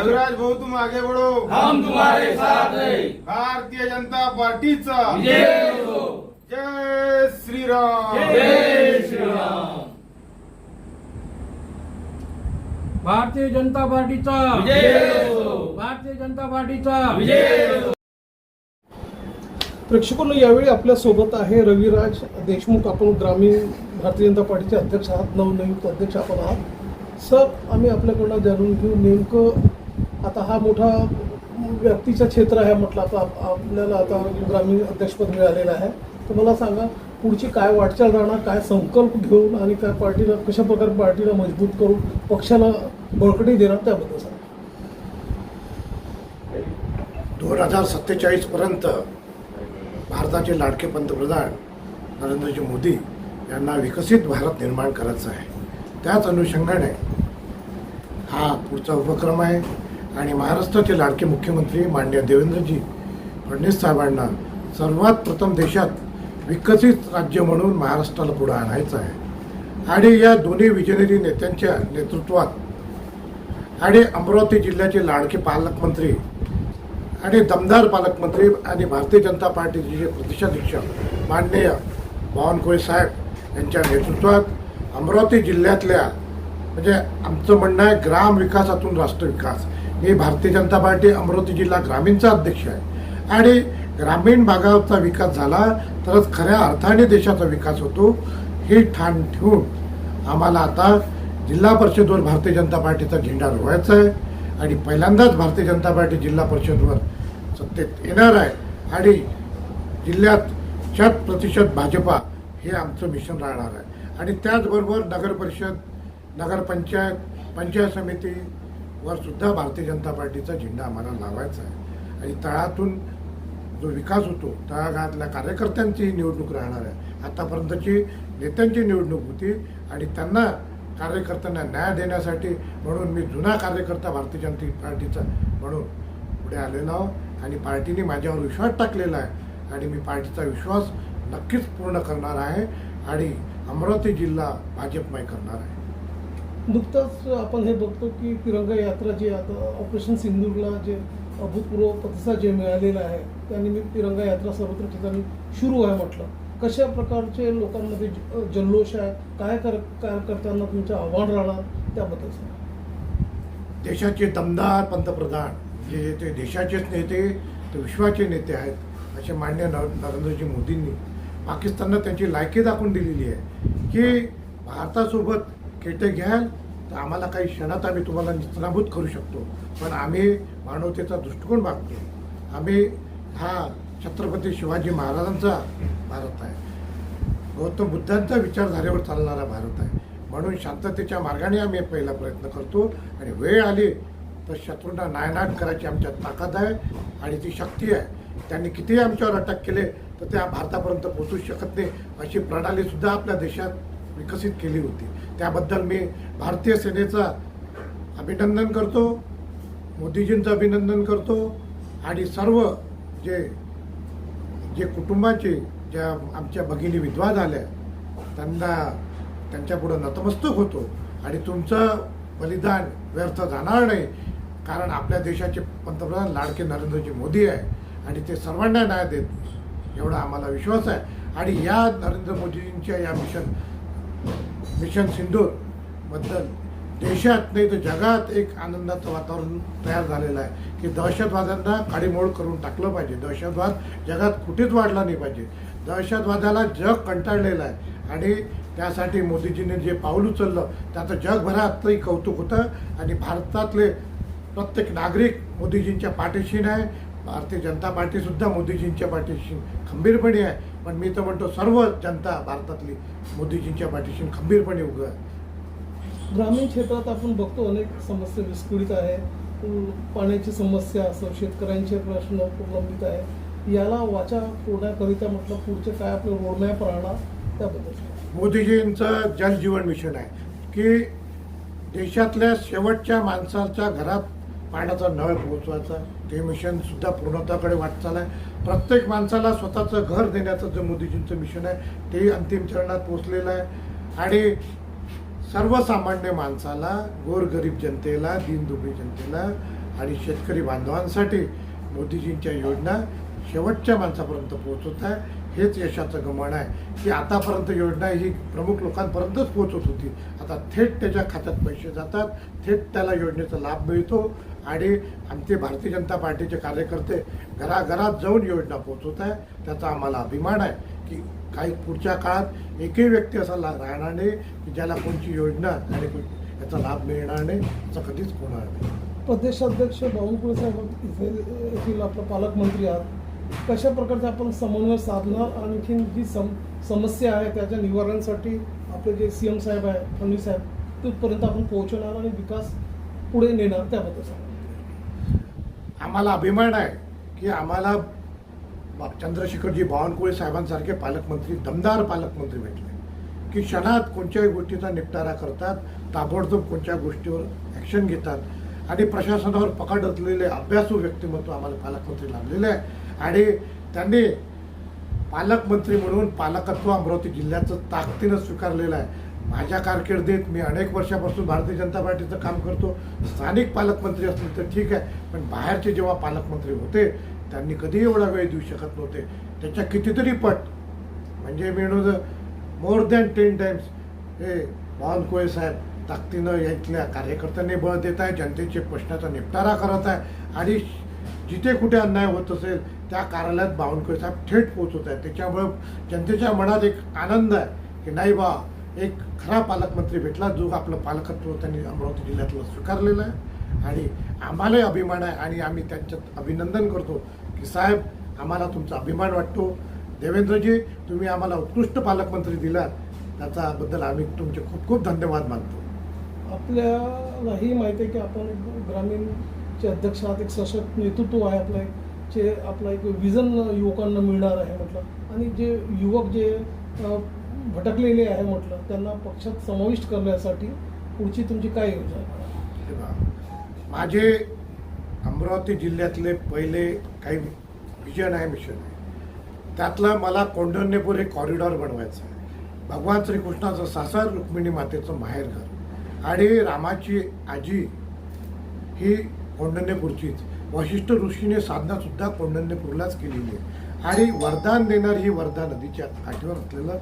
रविराज भाऊ तुम आगे बढ़ो हम तुम्हारे साथ हैं। भारतीय जनता पार्टीचा. विजय हो जय श्रीराम. जय श्रीराम। भारतीय जनता पार्टीचा। विजय हो भारतीय जनता पार्टीचा। विजय हो प्रेक्षकांनो यावेळी आपल्यासोबत आहे रविराज देशमुख. आपण ग्रामीण भारतीय जनता पार्टीचे अध्यक्ष आहात नवनियुक्त अध्यक्ष आपण आहात. सर आम्ही आपल्याकडनं जाणून घेऊ नेमकं आता हा मोठा व्यक्तीचं क्षेत्र आहे म्हटलं आता आपल्याला आता ग्रामीण अध्यक्षपद मिळालेलं आहे. तर मला सांगा पुढची काय वाटचाल राहणार काय संकल्प घेऊन आणि काय पार्टीला कशा प्रकारे पार्टीला मजबूत करून पक्षाला बळकटी देणार त्याबद्दल सांगा. दोन हजार सत्तेचाळीसपर्यंत भारताचे लाडके पंतप्रधान नरेंद्रजी मोदी यांना विकसित भारत निर्माण करायचं आहे. त्याच अनुषंगाने हा पुढचा उपक्रम आहे. आणि महाराष्ट्राचे लाडके मुख्यमंत्री मान्य देवेंद्रजी फडणवीस साहेबांना सर्वात प्रथम देशात विकसित राज्य म्हणून महाराष्ट्राला पुढे आणायचं आहे. आणि या दोन्ही विजनरी नेत्यांच्या नेतृत्वात आणि अमरावती जिल्ह्याचे लाडके पालकमंत्री आणि दमदार पालकमंत्री आणि भारतीय जनता पार्टीचे जे प्रदेशाध्यक्ष माननीय बावनकुळे साहेब यांच्या नेतृत्वात अमरावती जिल्ह्यातल्या म्हणजे आमचं म्हणणं आहे ग्राम विकासातून राष्ट्र विकास. मी भारतीय जनता पार्टी अमरावती जिल्हा ग्रामीणचा अध्यक्ष आहे. आणि ग्रामीण भागाचा विकास झाला तरच खऱ्या अर्थाने देशाचा विकास होतो हे ठाण ठेवून आम्हाला आता जिल्हा परिषदवर भारतीय जनता पार्टीचा झेंडा रोवायचा आहे. आणि पहिल्यांदाच भारतीय जनता पार्टी जिल्हा परिषदवर सत्तेत येणार आहे. आणि जिल्ह्यात शत प्रतिशत भाजपा हे आमचं मिशन राहणार आहे. आणि त्याचबरोबर नगर परिषद नगरपंचायत पंचायत समिती वर सुद्धा भारतीय जनता पार्टीचा झेंडा आम्हाला लावायचा आहे. आणि तळातून जो विकास होतो तळागाळातल्या कार्यकर्त्यांची निवडणूक राहणार आहे. आतापर्यंतची नेत्यांची निवडणूक होती आणि त्यांना कार्यकर्त्यांना न्याय देण्यासाठी म्हणून मी जुना कार्यकर्ता भारतीय जनता पार्टीचा म्हणून पुढे आलेलो आहो. आणि पार्टीने माझ्यावर विश्वास टाकलेला आहे. आणि मी पार्टीचा विश्वास नक्कीच पूर्ण करणार आहे आणि अमरावती जिल्हा भाजपमय करणार आहे. नुकतंच आपण हे बघतो की तिरंगा यात्रा जी आता ऑपरेशन सिंधूरला जे अभूतपूर्व प्रतिसाद जे मिळालेला आहे त्यानिमित्त तिरंगा यात्रा सर्वत्र ठिकाणी सुरू आहे म्हटलं. कशा प्रकारचे लोकांमध्ये ज- जल्लोष आहे? काय कर काय करताना तुमचं आव्हान राहणार? त्याबद्दल सांगा. देशाचे दमदार पंतप्रधान जे ते देशाचेच नेते ते विश्वाचे नेते आहेत असे मान्य नरेंद्रजी मोदींनी पाकिस्तानला त्यांची लायकी दाखवून दिलेली आहे की भारतासोबत खेटे घ्याल तर आम्हाला काही क्षणात आम्ही तुम्हाला निस्तनाभूत करू शकतो. पण आम्ही मानवतेचा दृष्टिकोन मागतो आम्ही हा छत्रपती शिवाजी महाराजांचा भारत आहे. गौतम बुद्धांचा विचारधारेवर चालणारा भारत आहे. म्हणून शांततेच्या मार्गाने आम्ही पहिला प्रयत्न करतो आणि वेळ आली तर शत्रूंना नायनाट करायची आमच्यात ताकद आहे आणि ती शक्ती आहे. त्यांनी कितीही आमच्यावर अटक केले तर त्या भारतापर्यंत पोचू शकत नाही अशी प्रणालीसुद्धा आपल्या देशात विकसित केली होती. त्याबद्दल मी भारतीय सेनेचा अभिनंदन करतो मोदीजींचं अभिनंदन करतो आणि सर्व जे जे कुटुंबाचे ज्या आमच्या भगिनी विधवा झाल्या त्यांना त्यांच्यापुढं नतमस्तक होतो आणि तुमचं बलिदान व्यर्थ जाणार नाही कारण आपल्या देशाचे पंतप्रधान लाडके नरेंद्रजी मोदी आहे आणि ते सर्वांना न्याय देत एवढा आम्हाला विश्वास आहे. आणि या नरेंद्र मोदीजींच्या या मिशन मिशन सिंदूरबद्दल देशात नाही तर जगात एक आनंदाचं वातावरण तयार झालेलं आहे की दहशतवाद्यांना खाडीमोड करून टाकलं पाहिजे. दहशतवाद जगात कुठेच वाढला नाही पाहिजे. दहशतवादाला जग कंटाळलेलं आहे. आणि त्यासाठी मोदीजीने जे पाऊल उचललं त्याचं जगभरातही कौतुक होतं आणि भारतातले प्रत्येक नागरिक मोदीजींच्या पाठीशी आहे भारतीय जनता पार्टीसुद्धा मोदीजींच्या पाठीशी खंबीरपणे आहे. पण मी तर म्हणतो सर्व जनता भारतातली मोदीजींच्या पाठीशी खंबीरपणे उभं आहे. ग्रामीण क्षेत्रात आपण बघतो अनेक समस्या विस्कळीत आहे. पाण्याची समस्या असो शेतकऱ्यांचे प्रश्न प्रलंबित आहे. याला वाचा फोडण्याकरिता म्हटलं पुढचे काय आपलं रोडमॅप राहणार त्याबद्दल. मोदीजींचं जलजीवन मिशन आहे की देशातल्या शेवटच्या माणसाच्या घरात पाण्याचा नळ पोहोचवायचा. ते मिशनसुद्धा पूर्णत्वाकडे वाटचाल आहे. प्रत्येक माणसाला स्वतःचं घर देण्याचं जे मोदीजींचं मिशन आहे ते अंतिम चरणात पोचलेलं आहे. आणि सर्वसामान्य माणसाला गोरगरीब जनतेला दीनदुबळी जनतेला आणि शेतकरी बांधवांसाठी मोदीजींच्या योजना शेवटच्या माणसापर्यंत पोहोचत आहे. हेच यशाचं गमन आहे की आतापर्यंत योजना ही प्रमुख लोकांपर्यंतच पोहोचत होती. आता थेट त्याच्या खात्यात पैसे जातात थेट त्याला योजनेचा लाभ मिळतो. आणि आमचे भारतीय जनता पार्टीचे कार्यकर्ते घराघरात जाऊन योजना पोहोचवत आहे. त्याचा आम्हाला अभिमान आहे की काही पुढच्या काळात एकही व्यक्ती असा राहणार नाही की ज्याला कोणची योजना आणि याचा लाभ मिळणार नाही असं कधीच होणार नाही. प्रदेशाध्यक्ष बावनकुळे साहेब इथे येथील आपलं पालकमंत्री आहात. कशा प्रकारचे आपण समन्वय साधणार? आणखीन जी सम समस्या आहे त्याच्या निवारणासाठी आपले जे सी एम साहेब आहे फडणवीस साहेब तिथपर्यंत आपण पोहोचवणार आणि विकास पुढे नेणार त्याबद्दल सांगा. आम्हाला अभिमान आहे की आम्हाला चंद्रशेखरजी बावनकुळे साहेबांसारखे पालकमंत्री दमदार पालकमंत्री भेटले. की क्षणात कोणत्याही गोष्टीचा निपटारा करतात ताबडतोब कोणत्या गोष्टीवर ॲक्शन घेतात. आणि प्रशासनावर पकड असलेले अभ्यासू व्यक्तिमत्व आम्हाला पालकमंत्री लाभलेले आहे. आणि त्यांनी पालकमंत्री म्हणून पालकत्व अमरावती जिल्ह्याचं ताकदीनं स्वीकारलेलं आहे. माझ्या कारकिर्दीत मी अनेक वर्षापासून भारतीय जनता पार्टीचं काम करतो. स्थानिक पालकमंत्री असले तर ठीक आहे पण बाहेरचे जेव्हा पालकमंत्री होते त्यांनी कधीही एवढा वेळ देऊ शकत नव्हते. त्याच्या कितीतरी पट म्हणजे मी मोर दॅन टेन टाइम्स हे बावनकुळे साहेब ताकदीनं यातल्या कार्यकर्त्यांनी बळ देत आहे जनतेचे प्रश्नाचा निपटारा करत आहे आणि जिथे कुठे अन्याय होत असेल त्या कार्यालयात बावनकुळे साहेब थेट पोहोचत आहे त्याच्यामुळं जनतेच्या मनात एक आनंद आहे की नाही बा एक खरा पालकमंत्री भेटला जो आपलं पालकत्व त्यांनी अमरावती जिल्ह्यातलं स्वीकारलेलं आहे. आणि आम्हालाही अभिमान आहे आणि आम्ही त्यांच्यात अभिनंदन करतो की साहेब आम्हाला तुमचा अभिमान वाटतो. देवेंद्रजी तुम्ही आम्हाला उत्कृष्ट पालकमंत्री दिला. त्याच्याबद्दल आम्ही तुमचे खूप खूप धन्यवाद मानतो. आपल्यालाही माहिती आहे की आपण ग्रामीणचे अध्यक्ष आहात एक सशक्त नेतृत्व आहे आपलं एक जे आपला एक विजन युवकांना मिळणार आहे म्हटलं. आणि जे युवक जे भटकलेले आहे म्हटलं त्यांना पक्षात समाविष्ट करण्यासाठी पुढची तुमची काय योजना माझे अमरावती जिल्ह्यातले पहिले काही विजन आहे मिशन आहे. त्यातलं मला कौंडण्यपूर हे कॉरिडॉर बनवायचं आहे. भगवान श्रीकृष्णाचं सासर रुक्मिणी मातेचं माहेरघर आणि रामाची आजी ही कोंढरनेपूरचीच वशिष्ठ ऋषीने साधनासुद्धा कौंडण्यपूरलाच केलेली आहे. आणि वरदान देणारी ही वर्धा नदीच्या काठीवर असलेलं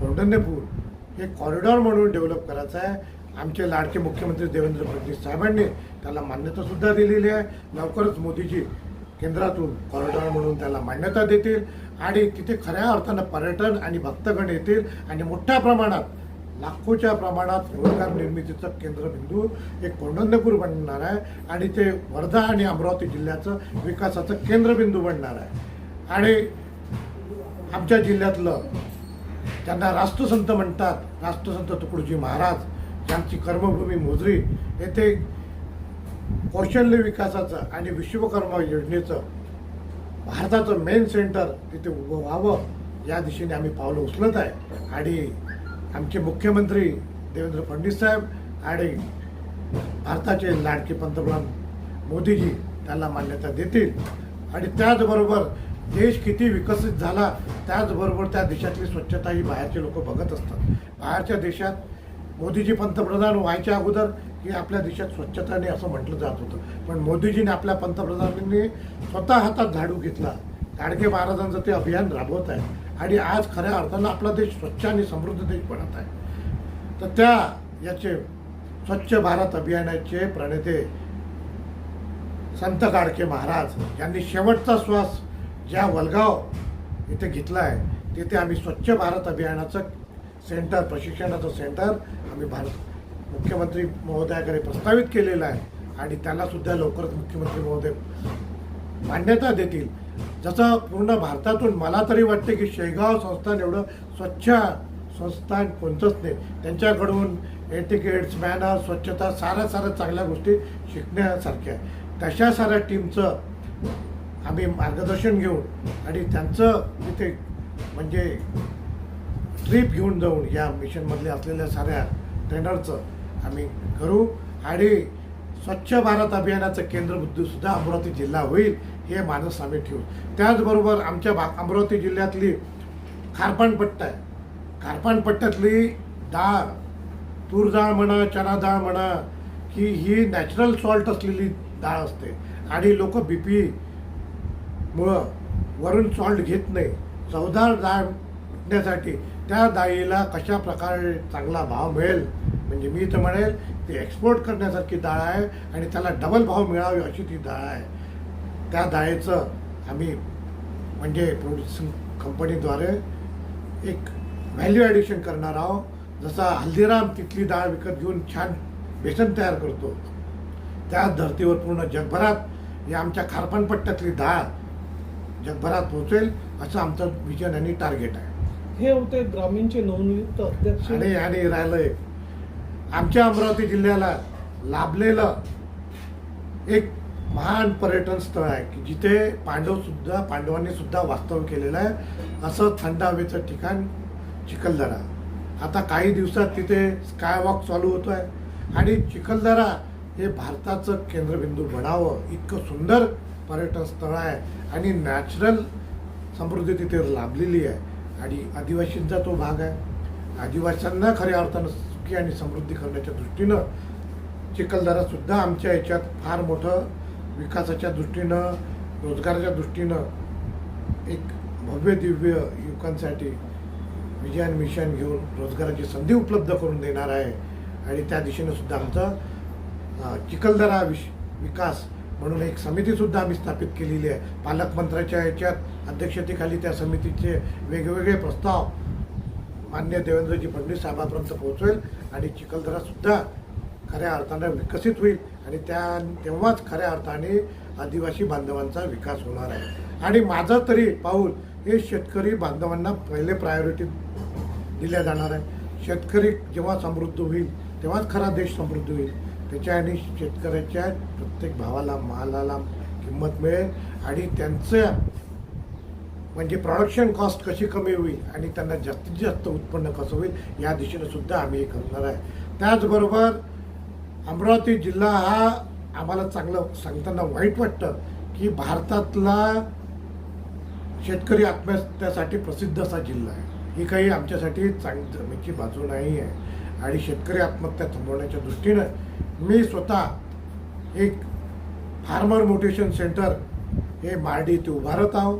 कौंडण्यपूर हे कॉरिडॉर म्हणून डेव्हलप करायचं आहे. आमचे लाडके मुख्यमंत्री देवेंद्र फडणवीस साहेबांनी त्याला मान्यतासुद्धा दिलेली आहे. लवकरच मोदीजी केंद्रातून कॉरिडॉर म्हणून त्याला मान्यता देतील. आणि तिथे खऱ्या अर्थानं पर्यटन आणि भक्तगण येतील आणि मोठ्या प्रमाणात लाखोच्या प्रमाणात रोजगार निर्मितीचं केंद्रबिंदू एक कौंडण्यपूर बनणार आहे. आणि ते वर्धा आणि अमरावती जिल्ह्याचं विकासाचं केंद्रबिंदू बनणार आहे. आणि आमच्या जिल्ह्यातलं त्यांना राष्ट्रसंत म्हणतात. राष्ट्रसंत तुकडोजी महाराज ज्यांची कर्मभूमी मोजरी येथे कौशल्य विकासाचं आणि विश्वकर्मा योजनेचं भारताचं मेन सेंटर तिथे उभं व्हावं या दिशेने आम्ही पावलं उचलत आहे. आणि आमचे मुख्यमंत्री देवेंद्र फडणवीस साहेब आणि भारताचे लाडके पंतप्रधान मोदीजी त्यांना मान्यता देतील. आणि त्याचबरोबर देश किती विकसित झाला त्याचबरोबर त्या देशातली स्वच्छता ही बाहेरचे लोक बघत असतात. बाहेरच्या देशात मोदीजी पंतप्रधान व्हायच्या अगोदर की आपल्या देशात स्वच्छता नाही असं म्हटलं जात होतं. पण मोदीजीने आपल्या पंतप्रधानांनी स्वतः हातात झाडू घेतला. गाडगे महाराजांचं ते अभियान राबवत आहे आणि आज खऱ्या अर्थानं आपला देश स्वच्छ आणि समृद्ध देश बनत आहे. तर त्या याचे स्वच्छ भारत अभियानाचे प्रणेते संत गाडके महाराज यांनी शेवटचा श्वास ज्या वलगाव इथे घेतला आहे तिथे आम्ही स्वच्छ भारत अभियानाचं सेंटर प्रशिक्षणाचं सेंटर आम्ही भारत मुख्यमंत्री महोदयाकडे प्रस्तावित केलेलं आहे. आणि त्यालासुद्धा लवकरच मुख्यमंत्री महोदय मान्यता देतील. जसं पूर्ण भारतातून मला तरी वाटते की शेगाव संस्थान एवढं स्वच्छ संस्थान कोणतंच नाही. त्यांच्याकडून एटिकेट्स मॅनर स्वच्छता साऱ्या साऱ्या चांगल्या गोष्टी शिकण्यासारख्या आहे. तशा साऱ्या टीमचं आम्ही मार्गदर्शन घेऊन आणि त्यांचं तिथे म्हणजे ट्रीप घेऊन जाऊन या मिशनमधल्या असलेल्या साऱ्या ट्रेनरचं आम्ही करू. आणि स्वच्छ भारत अभियानाचं केंद्रबुद्धीसुद्धा अमरावती जिल्हा होईल हे मानस आम्ही ठेवू. त्याचबरोबर आमच्या भा अमरावती जिल्ह्यातली खारपाणपट्टा आहे. खारपाणपट्ट्यातली डाळ तूर डाळ म्हणा चणा डाळ म्हणा की ही नॅचरल सॉल्ट असलेली डाळ असते. आणि लोक बी पी मुळं वरून सॉल्ट घेत नाही. चवदार डाळ विकण्यासाठी त्या डाळीला कशा प्रकारे चांगला भाव मिळेल? म्हणजे मी तर म्हणेल ती एक्सपोर्ट करण्यासारखी डाळ आहे आणि त्याला डबल भाव मिळावे अशी ती डाळ आहे. त्या डाळीचं आम्ही म्हणजे प्रोड्युसिंग कंपनीद्वारे एक व्हॅल्यू ॲडिशन करणार आहोत. जसा हल्दीराम तिथली डाळ विकत घेऊन छान बेसन तयार करतो. त्या धर्तीवर पूर्ण जगभरात या आमच्या खारपानपट्ट्यातली डाळ जगभरात पोहोचेल असं आमचं विजन आणि टार्गेट आहे. हे होते ग्रामीणचे नवनियुक्त अध्यक्ष. आणि आणि राहिलंय. आमच्या अमरावती जिल्ह्याला लाभलेलं एक महान पर्यटन स्थळ आहे की जिथे पांडव सुद्धा पांडवांनी सुद्धा वास्तव केलेलं आहे. असं थंड हवेचं ठिकाण चिखलदरा. आता काही दिवसात तिथे स्काय वॉक चालू होतो आहे आणि चिखलदरा हे भारताचं केंद्रबिंदू बनावं. इतकं सुंदर पर्यटन स्थळ आहे आणि नॅचरल समृद्धी तिथे लाभलेली आहे. आणि आदिवासींचा तो भाग आहे. आदिवासींना खऱ्या अर्थानं सुखी आणि समृद्धी करण्याच्या दृष्टीनं चिखलदरासुद्धा आमच्या याच्यात फार मोठं विकासाच्या दृष्टीनं रोजगाराच्या दृष्टीनं एक भव्य दिव्य युवकांसाठी विजयान मिशन घेऊन रोजगाराची संधी उपलब्ध करून देणार आहे. आणि त्या दिशेनं सुद्धा आमचं चिखलदरा विश विकास म्हणून एक समितीसुद्धा आम्ही स्थापित केलेली आहे. पालकमंत्र्याच्या याच्यात अध्यक्षतेखाली त्या समितीचे वेगवेगळे प्रस्ताव मान्य देवेंद्रजी फडणवीस साहेबांपर्यंत पोहोचवेल आणि चिखलदरासुद्धा खऱ्या अर्थानं विकसित होईल आणि त्या तेव्हाच खऱ्या अर्थाने आदिवासी बांधवांचा विकास होणार आहे. आणि माझं तरी पाऊल हे शेतकरी बांधवांना पहिले प्रायोरिटी दिल्या जाणार आहे. शेतकरी जेव्हा समृद्ध होईल तेव्हाच खरा देश समृद्ध होईल. त्याच्या आणि शेतकऱ्याच्या प्रत्येक भावाला मालाला किंमत मिळेल आणि त्यांचं म्हणजे प्रॉडक्शन कॉस्ट कशी कमी होईल आणि त्यांना जास्तीत जास्त उत्पन्न कसं होईल या दिशेनं सुद्धा आम्ही हे करणार आहे. त्याचबरोबर अमरावती जिल्हा हा आम्हाला चांगलं सांगताना वाईट वाटतं की भारतातला शेतकरी आत्महत्यासाठी प्रसिद्ध असा जिल्हा आहे. ही काही आमच्यासाठी चांग जमेची बाजू नाही आहे. आणि शेतकरी आत्महत्या थांबवण्याच्या दृष्टीनं मी स्वतः एक फार्मर मोटिवेशन सेंटर हे मार्डी इथे उभारत आहोत.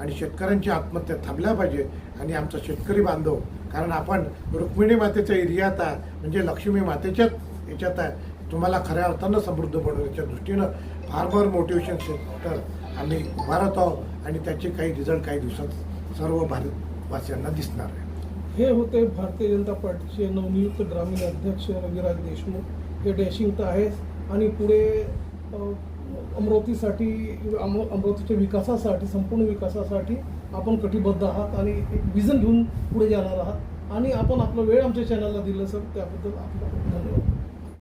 आणि शेतकऱ्यांची आत्महत्या थांबल्या पाहिजे आणि आमचा शेतकरी बांधव कारण आपण रुक्मिणी मातेच्या एरियात आहे म्हणजे लक्ष्मी मातेच्याच याच्यात आहे तुम्हाला खऱ्या अर्थानं समृद्ध बनवण्याच्या दृष्टीनं फार्मर मोटिवेशन सेंटर आम्ही उभारत आहोत आणि त्याचे काही रिझल्ट काही दिवसात सर्व भारतवासियांना दिसणार आहे. हे होते भारतीय जनता पार्टीचे नवनियुक्त ग्रामीण अध्यक्ष रविराज देशमुख. हे डॅशिंग तर आहेस आणि पुढे अमरावतीसाठी अम अमरावतीच्या विकासासाठी संपूर्ण विकासासाठी आपण कटिबद्ध आहात आणि एक विजन घेऊन पुढे जाणार आहात. आणि आपण आपला वेळ आमच्या चॅनलला दिलं सर त्याबद्दल आपलं धन्यवाद.